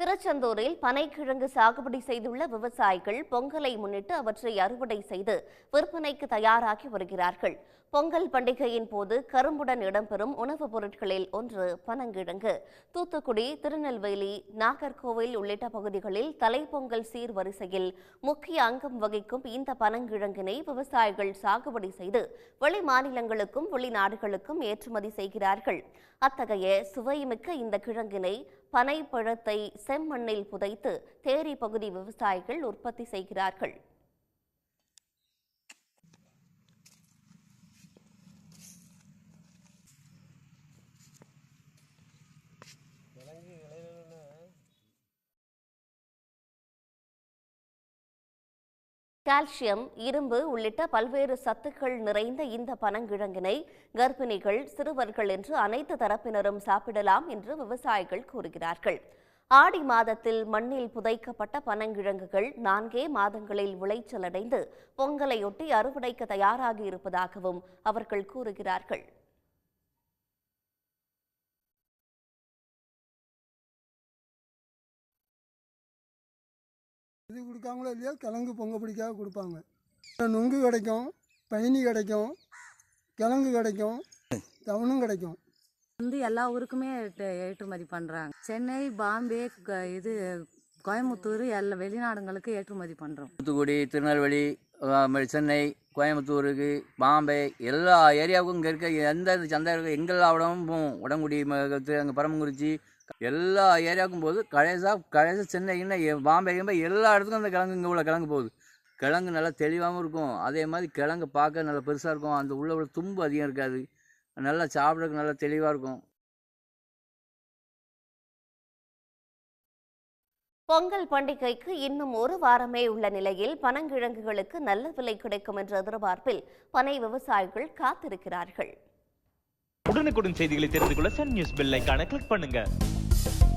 திருச்செந்தூரில் பனைக்கிழங்கு சாகுபடி செய்துள்ள விவசாயிகள் பொங்கலை முன்னிட்டு அவற்றை அறுவடை செய்து விற்பனைக்கு தயாராகி வருகிறார்கள். பொங்கல் பண்டிகையின் போது கரும்புடன் இடம்பெறும் உணவுப் பொருட்களில் ஒன்று பனங்கிழங்கு. தூத்துக்குடி திருநெல்வேலி நாகர்கோவில் உள்ளிட்ட பகுதிகளில் தலைப்பொங்கல் சீர் வரிசையில் முக்கிய அங்கம் வகிக்கும் இந்த பனங்கிழங்கினை விவசாயிகள் சாகுபடி செய்து வெளி மாநிலங்களுக்கும் வெளிநாடுகளுக்கும் ஏற்றுமதி செய்கிறார்கள். அத்தகைய சுவைமிக்க இந்த கிழங்கினை பனை பழத்தை செம்மண்ணில் புதைத்து தேரி பகுதி விவசாயிகள் உற்பத்தி செய்கிறார்கள். கால்சியம் இரும்பு உள்ளிட்ட பல்வேறு சத்துக்கள் நிறைந்த இந்த பனங்கிழங்கினை கர்ப்பிணிகள் சிறுவர்கள் என்று அனைத்து தரப்பினரும் சாப்பிடலாம் என்று விவசாயிகள் கூறுகிறார்கள். ஆடி மாதத்தில் மண்ணில் புதைக்கப்பட்ட பனங்கிழங்குகள் நான்கே மாதங்களில் விளைச்சலடைந்து பொங்கலையொட்டி அறுவடைக்கு தயாராகி இருப்பதாகவும் அவர்கள் கூறுகிறார்கள். இது கொடுக்காங்களோ இல்லையோ கிழங்கு பொங்க பிடிக்காக கொடுப்பாங்க. நுங்கு கிடைக்கும் பயணி கிடைக்கும் கிழங்கு கிடைக்கும் தவணும் கிடைக்கும். வந்து எல்லா ஊருக்குமே ஏற்று- ஏற்றுமதி பண்ணுறாங்க சென்னை பாம்பே க- இது கோயம்புத்தூர் எல்லா வெளிநாடுங்களுக்கு ஏற்றுமதி பண்ணுறோம் தூத்துக்குடி திருநெல்வேலி சென்னை கோயம்புத்தூருக்கு பாம்பே எல்லா ஏரியாவுக்கும் இங்கே இருக்க எந்த சந்தை இருக்க எங்கெல்லாம் இடமும் போகும் உடங்குடி அங்கே பரமக்குறிச்சி எல்லா ஏரியாவுக்கும் போகுது. கடைசாக கடைசி சென்னை எ- பாம்பே கிம்பே எல்லா இடத்துக்கும் அந்த கிழங்கு இங்கே உள்ள கிழங்கு போகுது. கிழங்கு நல்லா தெளிவாகவும் இருக்கும். அதே மாதிரி கிழங்கு பார்க்க நல்லா பெருசாக இருக்கும். அந்த உள்ள உள்ள தும்பு அதிகம் இருக்காது. நல்லா சாப்பிட்றதுக்கு நல்லா தெளிவாக இருக்கும். பொங்கல் பண்டிகைக்கு இன்னும் ஒரு வாரமே உள்ள நிலையில் பனங்கிழங்குகளுக்கு நல்ல விலை கிடைக்கும் என்ற எதிர்பார்ப்பில் பனை விவசாயிகள் காத்திருக்கிறார்கள். உடனுக்குடன் செய்திகளை தெரிந்து கொள்ள சன் நியூஸ் பெல் கிளிக் பண்ணுங்க. Thank you.